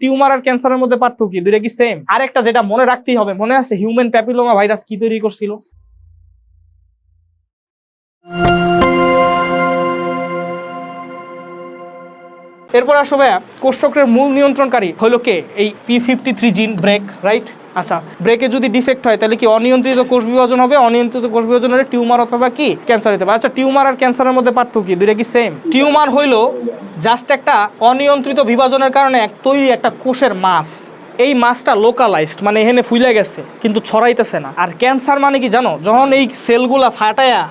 Tumour আর ক্যান্সারের মধ্যে পার্থক্য কি? দুইটা কি সেম আর একটা যেটা মনে রাখতেই হবে, মনে আছে হিউম্যান প্যাপিলোমা ভাইরাস কি তৈরি করছিল? এরপর আসবে কোষ্ঠকের মূল নিয়ন্ত্রণকারী হলো কে? এই P fifty three gene break right আচ্ছা ব্রেকে যদি ডিফেক্ট হয়, তাহলে কি অনিয়ন্ত্রিত কোষ বিভাজন হবে? অনিয়ন্ত্রিত কোষ বিভাজন হলে টিউমার অথবা কি? ক্যান্সার হতে পারে। আচ্ছা টিউমার আর ক্যান্সারের মধ্যে পার্থক্য কি? দুইটা কি সেম টিউমার হইল জাস্ট একটা অনিয়ন্ত্রিত বিভাজনের কারণে এক তৈরি একটা কোষের মাস এই মাছটা লোকালাইজড মানে এখানে ফুলে গেছে, কিন্তু ছড়াইতেছে না। আর ক্যান্সার মানে কি জানো? যখন এই সেলগুলা ফাটায়া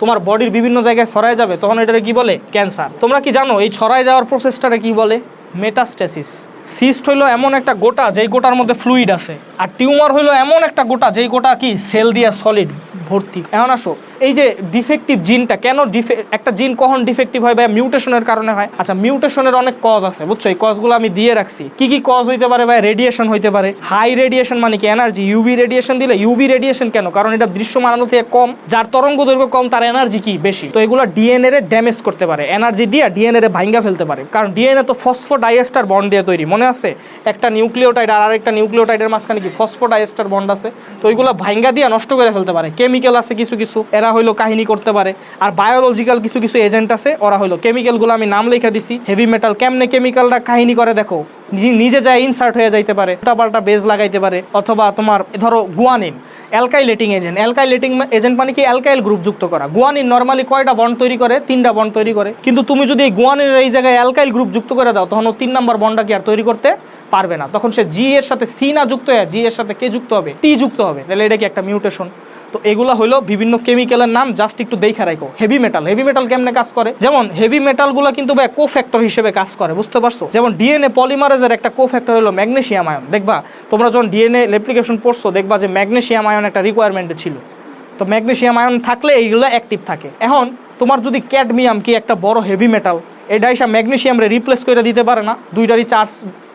তোমার বডির বিভিন্ন জায়গায় ছড়ায় যাবে, তখন এটাকে কি বলে? ক্যান্সার তোমরা কি জানো এই ছড়ায় যাওয়ার প্রসেসটারে কি বলে? মেটাস্টেসিস সিস্ট হইল এমন একটা গোটা যেই গোটার মধ্যে ফ্লুইড আছে। আর টিউমার হইল এমন একটা গোটা যেই গোটা কি সেল দিয়া সলিড ভর্তি। এখন আসো, এই যে ডিফেক্টিভ জিনটা কেন ডিফে একটা জিন কখন ডিফেক্টিভ হয় বা মিউটেশনের কারণে হয়? আচ্ছা মিউটেশনের অনেক কজ আছে, বুঝছ? এই কজগুলো আমি দিয়ে রাখছি। কি কি কজ হইতে পারে বা রেডিয়েশন হইতে পারে। হাই রেডিয়েশন মানে কি এনার্জি ইউবি রেডিয়েশন দিলে ইউবি রেডিয়েশন কেন? কারণ এটা দৃশ্যমান আলো থেকে কম, যার তরঙ্গ দৈর্ঘ্য কম, তার এনার্জি কি? বেশি। তো এগুলো ডিএনএ রে ড্যামেজ করতে পারে। এনার্জি দিয়ে ডিএনএ রে ভাঙ্গা ফেলতে পারে। কারণ ডিএনএ তো ফসফোডাইএস্টার বন্ড দিয়ে তৈরি। মনে আছে? একটা নিউক্লিওটাইড আর আরেকটা নিউক্লিওটাইডের মাঝখানে কি ফসফোডাইস্টার বন্ড আছে? তো ওইগুলো ভাঙ্গা দিয়ে নষ্ট করে ফেলতে পারে। কেমিক্যাল আছে কিছু কিছু, এরা হইল কাহিনী করতে পারে। আর বায়োলজিক্যাল কিছু কিছু এজেন্ট আছে, ওরা হইল। কেমিক্যালগুলো আমি নাম লেখা দিছি। হেভি মেটাল, কেমনে কেমিক্যালরা কাহিনী করে দেখো? নিজে যায় ইনসার্ট হয়ে যাইতে পারে পাল্টা বেজ লাগাইতে পারে, অথবা তোমার, ধরো guanine alkylating agent alkylating agent মানে কি? অ্যালকাইল গ্রুপ যুক্ত করা। গুয়ানিন নর্মালি কয়টা বন্ড তৈরি করে? তিনটা বন্ড তৈরি করে। কিন্তু তুমি যদি এই গুয়ানিনের এই জায়গায় অ্যালকাইল গ্রুপ যুক্ত করে দাও, তখন ও তিন নম্বর বন্ডটা কি আর তৈরি করতে পারবে না। তখন সে জি এর সাথে সি না যুক্ত হয়ে জি এর সাথে কে যুক্ত হবে টি যুক্ত হবে। তাহলে এটা কি একটা মিউটেশন তো এগুলো হলো বিভিন্ন কেমিক্যালের নাম জাস্ট একটু দেখা রাখো। হেভি মেটাল হেভি মেটাল কেমনে কাজ করে? যেমন হেভি মেটালগুলো কিন্তু ভাই কোফ্যাক্টর হিসেবে কাজ করে, বুঝতে পারছ? যেমন ডিএনএ পলিমারেজের একটা কো ফ্যাক্টর হলো ম্যাগনেশিয়াম আয়ন দেখবা? তোমরা যখন ডিএনএ অ্যাপ্লিকেশন পড়ছো, দেখবা যে ম্যাগনেশিয়াম আয়ন একটা রিকোয়ারমেন্টে ছিল। তো ম্যাগনেশিয়াম আয়ন থাকলে এইগুলো অ্যাক্টিভ থাকে। এখন, তোমার যদি ক্যাডমিয়াম কি একটা বড় হেভি মেটাল এটা এসে ম্যাগনেসিয়ামরে রিপ্লেস করে দিতে পারে না, দুইটারই চার্জ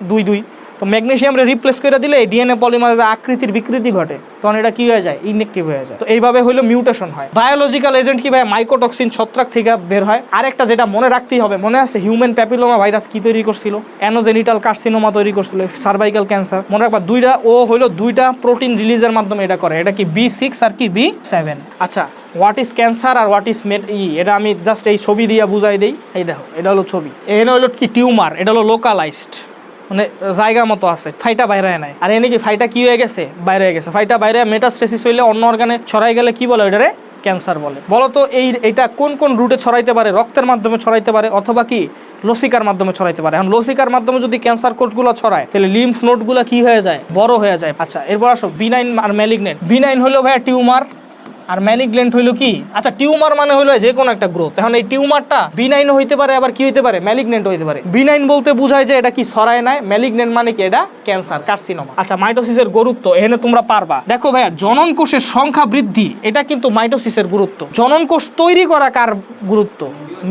দুই দুই। তো ম্যাগনেসিয়ামরে রিপ্লেস করে দিলে এই ডিএনএ পলিমারের আকৃতির বিকৃতি ঘটে, তখন এটা কি হয়ে যায়? ইনএক্টিভ হয়ে যায়। তো এইভাবে হইল মিউটেশন হয়। বায়োলজিক্যাল এজেন্ট কি ভাই? মাইকোটক্সিন ছত্রাক থেকে বের হয়। আরেকটা যেটা মনে রাখতেই হবে, মনে আছে হিউম্যান প্যাপিলোমা ভাইরাস কি তৈরি করছিল? অ্যানোজেনিটাল কার্সিনোমা তৈরি করছিল সার্ভাইকাল ক্যান্সার মনে রাখবা, দুইটা, ও হইল দুইটা প্রোটিন রিলিজের মাধ্যমে এটা করে। এটা কি বি সিক্স আর কি বি সেভেন আচ্ছা হোয়াট ইজ ক্যান্সার আর হোয়াট ইজ মেড ই, এটা আমি জাস্ট এই ছবি দিয়ে বুঝাই দিই। এই দেখো, এটা হলো ছবি। এখানে হলো কি টিউমার এটা হলো লোকালাইজড মানে জায়গা মতো আছে, ফাইটা বাইরে নাই। আর এনে কি ফাইটা কি হয়ে গেছে? বাইরে হয়ে গেছে। ফাইটা বাইরে মেটাস্টেসিস হইলে অন্য অর্গানে ছড়াই গেলে কি বলে ওইটারে? ক্যান্সার বলে। বলো তো এই এটা কোন কোন রুটে ছড়াইতে পারে? রক্তের মাধ্যমে ছড়াইতে পারে অথবা কি? লসিকার মাধ্যমে ছড়াইতে পারে। এখন লসিকার মাধ্যমে যদি ক্যান্সার কোষগুলো ছড়ায়, তাহলে লিম্ফ নোটগুলো কি হয়ে যায়? বড় হয়ে যায়। আচ্ছা এরপর আসো বিনাইন আর ম্যালিগনেন্ট বিনাইন হলো ভাইয়া টিউমার আর ম্যানিগ্লেন্ট হইল কি? আচ্ছা টিউমার মানে হইল যে কোনো একটা গ্রোথ। এখন এই টিউমারটা বিনাইন হইতে পারে, আবার কি হইতে পারে? ম্যালিগনেন্ট হইতে পারে। বিনাইন বলতে বোঝায় যে এটা কি সরায় নাই ম্যালিগনেন্ট মানে কি এটা? Cancer, carcinoma. আচ্ছা মাইটোসিসের গুরুত্ব, এখানে তোমরা পারবা। দেখো ভাইয়া জনন কোষের সংখ্যা বৃদ্ধি, এটা কিন্তু মাইটোসিসের গুরুত্ব। জনন কোষ তৈরি করা কার গুরুত্ব?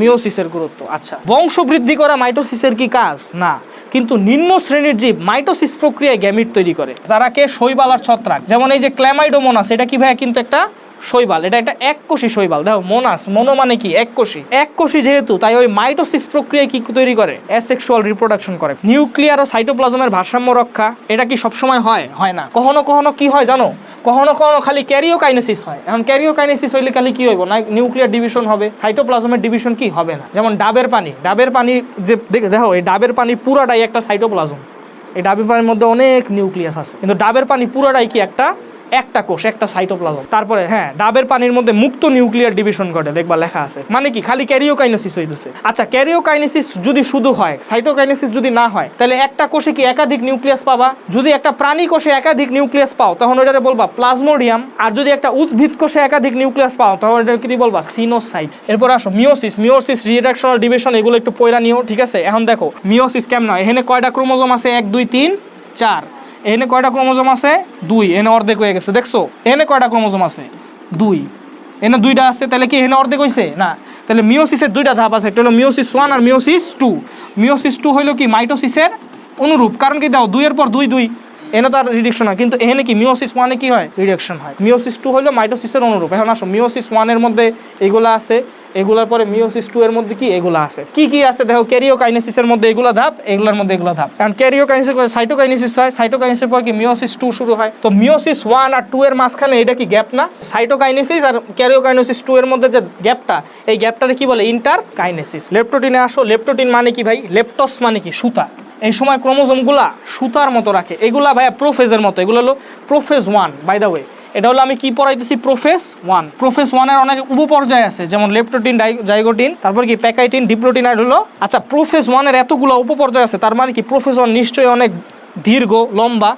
মিওসিসের গুরুত্ব। আচ্ছা বংশ বৃদ্ধি করা মাইটোসিসের কি কাজ? না। কিন্তু নিম্ন শ্রেণির জীব মাইটোসিস প্রক্রিয়ায় গ্যামিট তৈরি করে। তারা কে? শৈবাল আর ছত্রাক। যেমন এই যে ক্ল্যামাইডোমোনাস, এটা কি ভাইয়া কিন্তু একটা শৈবাল, এটা একটা এককোষী শৈবাল। দেখো, মোনাস, মনো মানে কি? এককোষী। এককোষী যেহেতু, তাই ওই মাইটোসিস প্রক্রিয়ায় কি তৈরি করে? অ্যাসেক্সুয়াল রিপ্রোডাকশন করে। নিউক্লিয়ার ও সাইটোপ্লাজমের ভারসাম্য রক্ষা, এটা কি সবসময় হয়? হয় না। কখনো কখনো কি হয় জানো? কখনো কখনো খালি ক্যারিওকাইনেসিস হয়। এখন ক্যারিওকাইনেসিস হইলে খালি কি হইব? না, নিউক্লিয়ার ডিভিশন হবে। সাইটোপ্লাজমের ডিভিশন কি? হবে না। যেমন ডাবের পানি। ডাবের পানি যে, দেখ- দেখো, এই ডাবের পানি পুরাটাই একটা সাইটোপ্লাজম। এই ডাবের পানির মধ্যে অনেক নিউক্লিয়াস আছে। কিন্তু ডাবের পানি পুরোটাই কি একটা একটা কোষ, একটা সাইটোপ্লাজম তারপরে হ্যাঁ ডাবের পানির মধ্যে মুক্ত নিউক্লিয়ার ডিভিশন ঘটে দেখবা লেখা আছে। মানে কি? খালি ক্যারিওকাইনেসিস হইতেছে। আচ্ছা ক্যারিওকাইনেসিস যদি শুধু হয় সাইটোকাইনেসিস যদি না হয়, তাহলে একটা কোষে কি একাধিক নিউক্লিয়াস পাবা? যদি একটা প্রাণী কোষে একাধিক নিউক্লিয়াস পাও, তখন ওটারে বলবা প্লাজমোডিয়াম আর যদি একটা উদ্ভিদ কোষে একাধিক নিউক্লিয়াস পাও, তখন এটা কি বলবা? সিনোসাইট এরপর আসো মিওসিস মিওসিস রিডাকশনাল ডিভিশন এগুলো একটু পয়রা নিও, ঠিক আছে? এখন দেখো মিওসিস কেমন হয়? এখানে কয়টা ক্রোমোজোম আছে? এক, দুই, তিন, চার। এখানে কয়টা ক্রোমোজোম আছে? দুই। এনে অর্ধেক হয়ে গেছে, দেখছ? এনে কয়টা ক্রোমোজোম আছে? দুই। এনে দুইটা আছে, তাহলে কি এনে অর্ধেক হয়েছে না। তাহলে মিওসিসের দুইটা ধাপ আছে একটা হলো মিওসিস ওয়ান আর মিওসিস টু। মিওসিস টু হইল কি, মাইটোসিসের অনুরূপ। কারণ কি, দাও, দুইয়ের পর দুই দুই। এনে তার রিডাকশন হয়। কিন্তু এখানে কি মিওসিস ওয়ানে কি হয়? রিডাকশন হয়। মিওসিস টু হলো মাইটোসিসের অনুরূপ। এখন আসো মিওসিস ওয়ানের মধ্যে এগুলো আছে এগুলোর পরে মিওসিস টু এর মধ্যে কি? এগুলো আছে। কি কি আছে? দেখো ক্যারিও ক্যারিওকাইনেসিসের মধ্যে এগুলো ধাপ এগুলোর মধ্যে এগুলো ধাপ। কারণ ক্যারিওকাইনেসিস সাইটোকাইনেসিস হয় সাইটোকাইনেসিসের পর কি মিওসিস টু শুরু হয়। তো মিওসিস ওয়ান আর টু এর মাঝখানে এটা কি গ্যাপ না? সাইটোকাইনেসিস আর ক্যারিওকাইনেসিস টু এর মধ্যে যে গ্যাপটা এই গ্যাপটারে কি বলে? ইন্টার কাইনেসিস লেপটোটিনে আসো লেপটোটিন মানে কি ভাই? লেপটস মানে কি? সুতা। এই সময় ক্রোমোজোমগুলা সুতার মতো রাখে। এগুলা ভাইয়া প্রোফেজের মতো। এগুলো হলো prophase one by the way এটা হলো আমি কি পড়াইতেছি? Prophase one. প্রোফেস ওয়ানের অনেক উপপর্যায় আছে, যেমন লেপটোটিন জাইগোটিন, তারপর কি প্যাকাইটিন ডিপ্লোটিন আর হলো। আচ্ছা প্রোফেস ওয়ানের এতগুলো উপপর্যায় আছে, তার মানে কি প্রোফেস ওয়ান নিশ্চয়ই অনেক দীর্ঘ, লম্বা।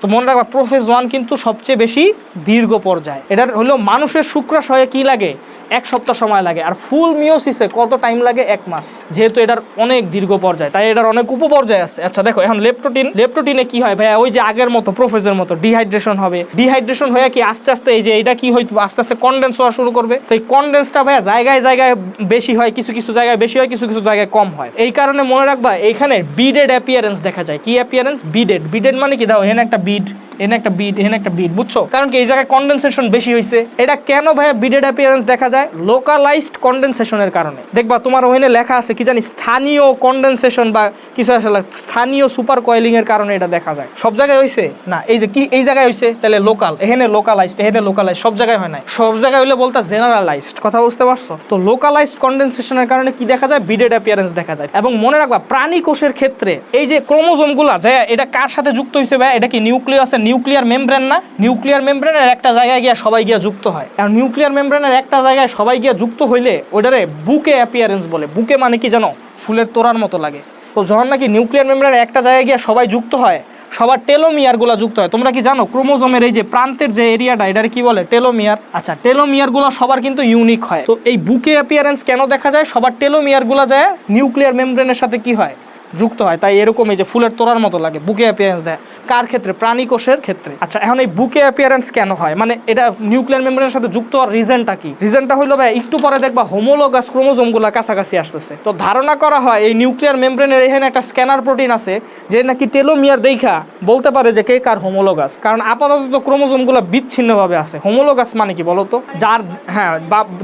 তো মনে রাখবা প্রোফেস ওয়ান কিন্তু সবচেয়ে বেশি দীর্ঘ পর্যায়। এটার হলো মানুষের শুক্রাশয়ে কি লাগে? এক সপ্তাহ সময় লাগে। আর ফুল মিওসিসে কত টাইম লাগে? এক মাস। যেহেতু এটার অনেক দীর্ঘ পর্যায়, তাই এটার অনেক উপপর্যায় আছে। আচ্ছা দেখো, এখন লেপটোটিন লেপটোটিনে কি হয়? ভাইয়া, ওই যে আগের মতো প্রোফেসের মতো ডিহাইড্রেশন হবে। ডিহাইড্রেশন হয়ে কি আস্তে আস্তে এই যে এটা কি হয় আস্তে আস্তে কনডেন্স হওয়া শুরু করবে? তো এই কন্ডেন্সটা ভাইয়া জায়গায় জায়গায় বেশি হয়, কিছু কিছু জায়গায় বেশি হয়, কিছু কিছু জায়গায় কম হয়। এই কারণে মনে রাখবা, এখানে বিডেড অ্যাপিয়ারেন্স দেখা যায়। কি অ্যাপিয়ারেন্স বিডেড বিডেড মানে কি? দাও, এখানে একটা বিড এখানে একটা বিট এখানে একটা বিট বুঝছ? কারণ কি, এই জায়গায় কন্ডেনসেশন বেশি হয়েছে এটা কেন ভাইয়া বিডেড অ্যাপিয়ারেন্স দেখা যায়? লোকালাইজড কন্ডেনসেশনের কারণে। দেখবা, তোমার ওখানে লেখা আছে কি জানি, স্থানীয় কন্ডেনসেশন বা কিছু আসলে স্থানীয় সুপার কয়েলিং এর কারণে এটা দেখা যায়। সব জায়গায় হয়েছে না, এই যে কি, এই জায়গায় হয়েছে তাহলে লোকাল এখানে লোকালাইজড এখানে লোকালাইজড সব জায়গায় হয় না সব জায়গায় হলে বলতে জেনারেলাইজড কথা বুঝতে পারছ? তো লোকালাইজড কন্ডেনসেশনের কারণে কি দেখা যায়? বিডেড অ্যাপিয়ারেন্স দেখা যায়। এবং মনে রাখবা প্রাণী কোষের ক্ষেত্রে এই যে ক্রোমোজোমগুলা যায় এটা কার সাথে যুক্ত হয়েছে ভাই এটা কি নিউক্লিয়াসের নিউক্লিয়ার মেমব্রেন না নিউক্লিয়ার মেমব্রেনের একটা জায়গায় গিয়ে সবাই গিয়ে যুক্ত হয়। আর নিউক্লিয়ার মেমব্রেনের একটা জায়গায় সবাই গিয়ে যুক্ত হইলে ওটারে বুকে অ্যাপিয়ারেন্স বলে। বুকে মানে কি জানো? ফুলের তোড়ার মতো লাগে। তো যখন নাকি নিউক্লিয়ার মেমব্রেনের একটা জায়গায় গিয়ে সবাই যুক্ত হয়, সবার টেলোমিয়ারগুলো যুক্ত হয়। তোমরা কি জানো? ক্রোমোজোমের এই যে প্রান্তের যে এরিয়াটা এটারে কি বলে? টেলোমিয়ার আচ্ছা টেলোমিয়ারগুলো সবার কিন্তু ইউনিক হয়। তো এই বুকে অ্যাপিয়ারেন্স কেন দেখা যায়? সবার টেলোমিয়ারগুলো যায় নিউক্লিয়ার মেমব্রেনের সাথে কি হয়? যুক্ত হয়, তাই এরকম এই যে ফুলের তোড়ার মতো লাগে, বুকে অ্যাপিয়ারেন্স দেয়। কার ক্ষেত্রে? প্রাণী কোষের ক্ষেত্রে। আচ্ছা এখন এই বুকে অ্যাপিয়ারেন্স কেন হয়? মানে এটা নিউক্লিয়ার মেমব্রেনের সাথে যুক্ত হওয়ার রিজনটা কি? রিজনটা হলো ভাই, একটু পরে দেখবা হোমোলোগাস ক্রোমোজোমগুলো কাছাকাছি আসতেছে। তো ধারণা করা হয়, এই নিউক্লিয়ার মেমব্রেনের এখানে একটা স্ক্যানার প্রোটিন আছে, যে নাকি টেলোমিয়ার দেখা বলতে পারে যে কে কার হোমোলোগাস কারণ আপাতত ক্রোমোজোমগুলো বিচ্ছিন্নভাবে আছে। হোমোলোগাস মানে কি বলতো যার হ্যাঁ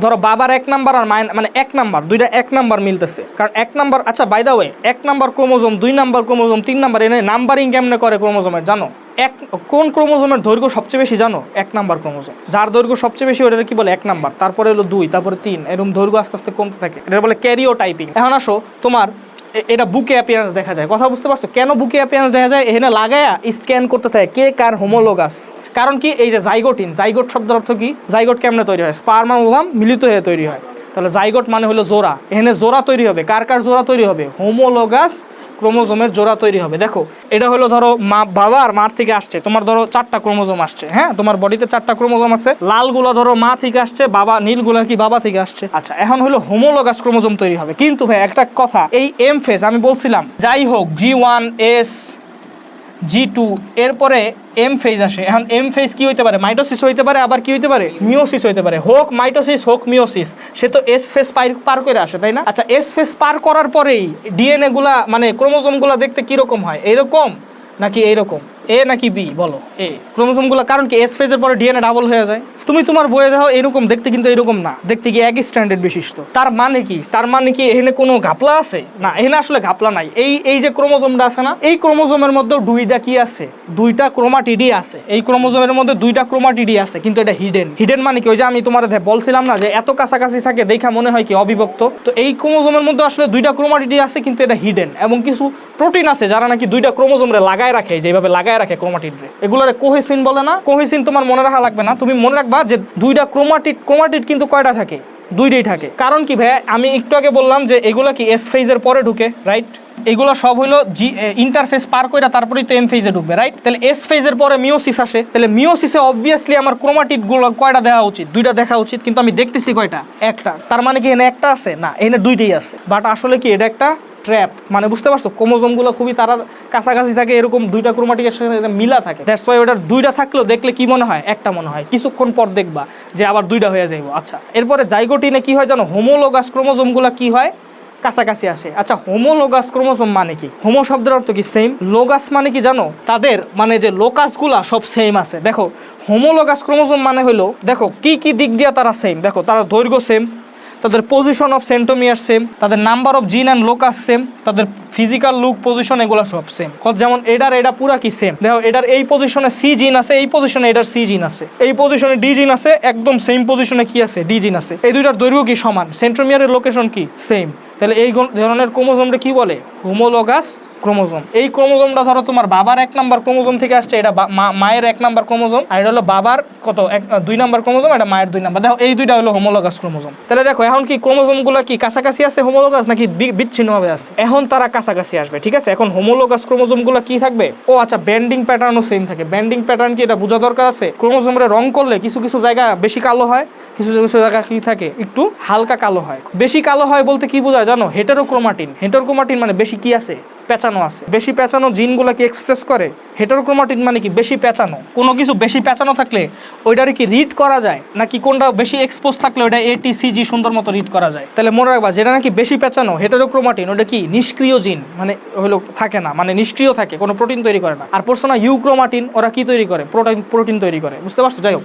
ধরো বাবার এক নাম্বার আর মানে এক নাম্বার দুইটা এক নাম্বার মিলতেছে। কারণ এক নাম্বার আচ্ছা বাই দা ওয়ে এক নাম্বার ক্রোমোজোম, দুই নাম্বার ক্রোমোজোম, তিন নাম্বার, এনে নাম্বারিং কেমনে করে ক্রোমোজোমের, জানো? এক, কোন ক্রোমোজোমের দৈর্ঘ্য সবচেয়ে বেশি, জানো? এক নাম্বার ক্রোমোজোম। যার দৈর্ঘ্য সবচেয়ে বেশি ওটা কি বলে? এক নাম্বার। তারপরে হলো দুই, তারপরে তিন এরকম দৈর্ঘ্য আস্তে আস্তে কমতে থাকে। এটা বলে ক্যারিও টাইপিং এখন আসো, তোমার এটা বুকে অ্যাপিয়ারেন্স দেখা যায়। কথা বুঝতে পারছ? কেন বুকে অ্যাপিয়ারেন্স দেখা যায়? এখানে লাগায়া স্ক্যান করতে থাকে। কে, কার, হোমোলোগাস। কারণ কি? এই যে জাইগোটিন, জাইগোট শব্দের অর্থ কি? জাইগোট কেমনে তৈরি হয়? স্পার্ম, ওভাম মিলিত হয়ে তৈরি হয়। তাহলে জাইগোট মানে হলো জোড়া। এখানে জোড়া তৈরি হবে। কার কার জোড়া তৈরি হবে? হোমোলোগাস ক্রোমোজোমের জোড়া তৈরি হবে। দেখো, এটা হলো ধরো মা বাবা আর মার থেকে আসছে। তোমার ধরো চারটা ক্রোমোজোম আসছে হ্যাঁ? তোমার বডিতে চারটা ক্রোমোজোম আছে। লালগুলো ধরো মা থেকে আসছে, বাবা নীলগুলো কি বাবা থেকে আসছে? আচ্ছা এখন হলো হোমোলোগাস ক্রোমোজোম তৈরি হবে। কিন্তু ভাই, একটা কথা, এই এম ফেজ, আমি বলছিলাম, যাই হোক, G one S G two এরপরে এম ফেজ আসে। এখন এম ফেজ কী হইতে পারে? মাইটোসিস হইতে পারে, আবার কি হইতে পারে? মিওসিস হইতে পারে। হোক মাইটোসিস হোক মিওসিস সে তো এস ফেস পার করে আসে, তাই না? আচ্ছা এস ফেস পার করার পরেই ডিএনএগুলা মানে ক্রোমোজোমগুলা দেখতে কীরকম হয়? এরকম নাকি এইরকম? এ নাকি বি বলো এ ক্রোমোজোমগুলো কারণ কি এস ফেজের পরে ডিএনএ ডাবল হয়ে যায়? তুমি তোমার বইয়ে দেখো, এরকম দেখতে কিন্তু এরকম না। দেখতে কি একই স্ট্যান্ডার্ড বিশিষ্ট। তার মানে কি? তার মানে কি এখানে কোনো ঘাপলা আছে? না, এখানে আসলে ঘাপলা নাই। এই এই যে ক্রোমোজোমটা আছে না, এই ক্রোমোজোমের মধ্যে দুইটা কি আছে? দুইটা ক্রোমাটিডি আছে। এই ক্রোমোজোমের মধ্যে দুইটা ক্রোমাটিডি আছে, কিন্তু এটা হিডেন হিডেন মানে কি? ওই যে আমি তোমার বলছিলাম না যে এত কাছাকাছি থাকে, দেখা মনে হয় কি অবিভক্ত। তো এই ক্রোমোজোমের মধ্যে আসলে দুইটা ক্রোমাটিডি আছে, কিন্তু এটা হিডেন এবং কিছু প্রোটিন আছে যারা নাকি দুইটা ক্রোমোজোমরে লাগায় রাখে, যেভাবে লাগায় রাখে ক্রোমাটিডরে। এগুলোরে কোহেসিন বলে না? কোহেসিন তোমার মনে রাখা লাগবে না। তুমি মনে রাখবা যে দুইটা ক্রোমাটিড ক্রোমাটিড কিন্তু কয়টা থাকে? দুইটাই থাকে। কারণ কি ভাই আমি একটু আগে বললাম যে এগুলো কি এস ফেজের পরে ঢুকে রাইট এগুলো সব হইল জি ইন্টারফেস পার করে তারপরেই তো এম ফেজে ঢুকবে রাইট তাহলে এস ফেজের পরে মিওসিস আসে। তাহলে মিওসিসে অবভিয়াসলি আমার ক্রোমাটিডগুলো কয়টা দেখা উচিত? দুইটা দেখা উচিত, কিন্তু আমি দেখতেছি কয়টা? একটা। তার মানে কি এখানে একটা আছে? না, এখানে দুইটাই আছে। বাট আসলে কি এটা একটা ট্র্যাপ মানে বুঝতে পারছ? ক্রোমোজোমগুলো খুবই তারা কাছাকাছি থাকে, এরকম দুইটা ক্রোমাটিকের মিলা থাকে। দ্যাটস ওয়াই ওটার দুইটা থাকলেও দেখলে কি মনে হয়? একটা মনে হয়। কিছুক্ষণ পর দেখবা যে আবার দুইটা হয়ে যাইব। আচ্ছা এরপরে জাইগোটিনে কি হয় জানো? হোমোলোগাস ক্রোমোজোমগুলো কি হয়? কাছাকাছি আসে। আচ্ছা হোমোলোগাস ক্রোমোজোম মানে কি? হোমো শব্দের অর্থ কি? সেম লোগাস মানে কি জানো? তাদের মানে যে লোকাসগুলা সব সেম আছে। দেখো, হোমোলোগাস ক্রোমোজোম মানে হলো দেখো, কি কি দিক দিয়ে তারা সেম দেখো, তারা দৈর্ঘ্য সেম তাদের পজিশন অফ সেন্টোমিয়ার সেম তাদের number of gene and locus same তাদের ফিজিক্যাল লুক পজিশন এগুলো সব সেম যেমন এটার, এটা পুরা কি সেম দেখো, এটার এই পজিশনে সি জিন আছে, এই পজিশনে এটার সি জিন আছে। এই পজিশনে ডি জিন আছে, একদম সেম পজিশনে কি আছে? ডি জিন আছে। এই দুইটার দৈর্ঘ্য কি সমান? সেন্ট্রোমিয়ারের লোকেশন কি? সেম তাহলে এই ধরনের ক্রোমোজোমটা কি বলে? Homologous chromosome. এই ক্রোমোজোমটা ধরো তোমার বাবার এক নাম্বার ক্রোমোজোম থেকে আসছে, এটা মায়ের এক নাম্বার ক্রোমোজোম, আর এটা হলো বাবার কত? এক দুই নাম্বার ক্রোমোজোম, এটা মায়ের দুই নাম্বার। দেখো, এই দুইটা হলো হোমোলোগাস ক্রোমোজোম। তাহলে দেখো, এখন কি ক্রোমোজোমগুলো কি কাছাকাছি আছে হোমোলোগাস নাকি বিচ্ছিন্নভাবে আছে? এখন তারা কাছাকাছি আসবে, ঠিক আছে? এখন হোমোলোগাস ক্রোমোজোমগুলো কি থাকবে? ও আচ্ছা ব্যান্ডিং প্যাটার্নও সেম থাকে। ব্যান্ডিং প্যাটার্ন কি এটা বোঝা দরকার আছে? ক্রোমোজোমরে রং করলে কিছু কিছু জায়গা বেশি কালো হয়, কিছু কিছু জায়গা কি থাকে? একটু হালকা কালো হয়। বেশি কালো হয় বলতে কি বোঝায় জানো? হেটারোক্রোমাটিন হেটারোক্রোমাটিন মানে বেশি কি আছে? পেঁচানো আছে। বেশি পেঁচানো জিনগুলো কি এক্সপ্রেস করে? হেটারোক্রোমাটিন মানে কি বেশি পেঁচানো? কোনো কিছু বেশি পেঁচানো থাকলে ওইটারে কি রিড করা যায়? নাকি কোনটা বেশি এক্সপোজ থাকলে ওটা এটি সিজি সুন্দর মতো রিড করা যায়? তাহলে মনে রাখবা, যেটা নাকি বেশি পেঁচানো হেটারোক্রোমাটিন ওটা কি নিষ্ক্রিয় জিন? মানে হলো থাকে না মানে নিষ্ক্রিয় থাকে, কোনো প্রোটিন তৈরি করে না। আর পড়ছো ইউক্রোমাটিন ওরা কি তৈরি করে? প্রোটিন প্রোটিন তৈরি করে। বুঝতে পারছ? যাই হোক।